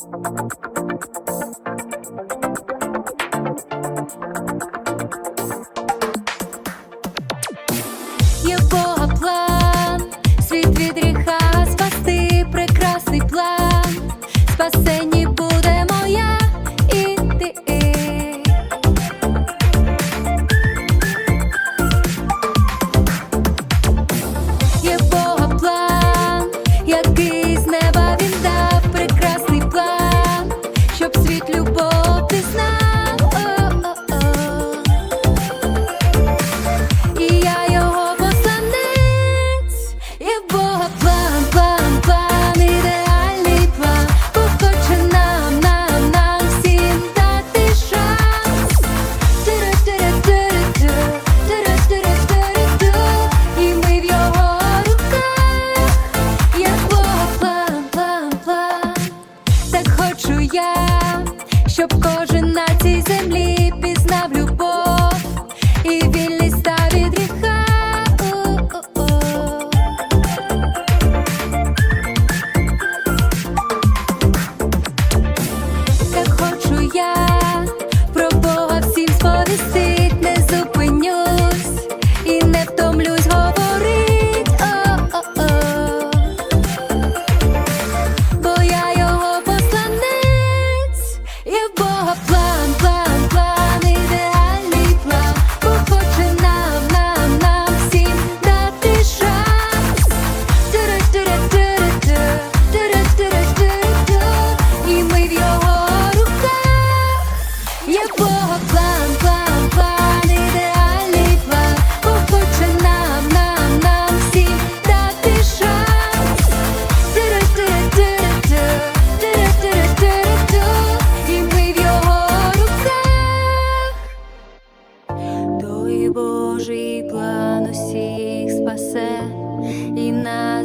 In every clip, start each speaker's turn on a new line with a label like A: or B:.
A: Є в дріха спасти прекрасний план. щоб кожен на цій землі.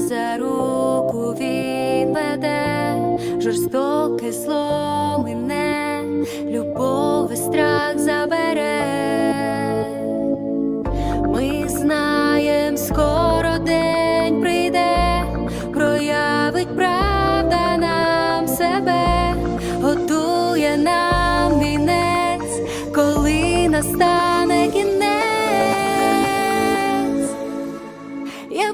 A: За руку він веде, жорстоке зло мине, любов і страх забере. Ми знаєм, скоро день прийде, проявить правда нам себе, готує нам вінець, коли настане кінець.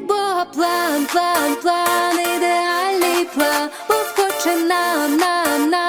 A: Бога план, план, план, ідеальний план, Бог хоче нам, нам, нам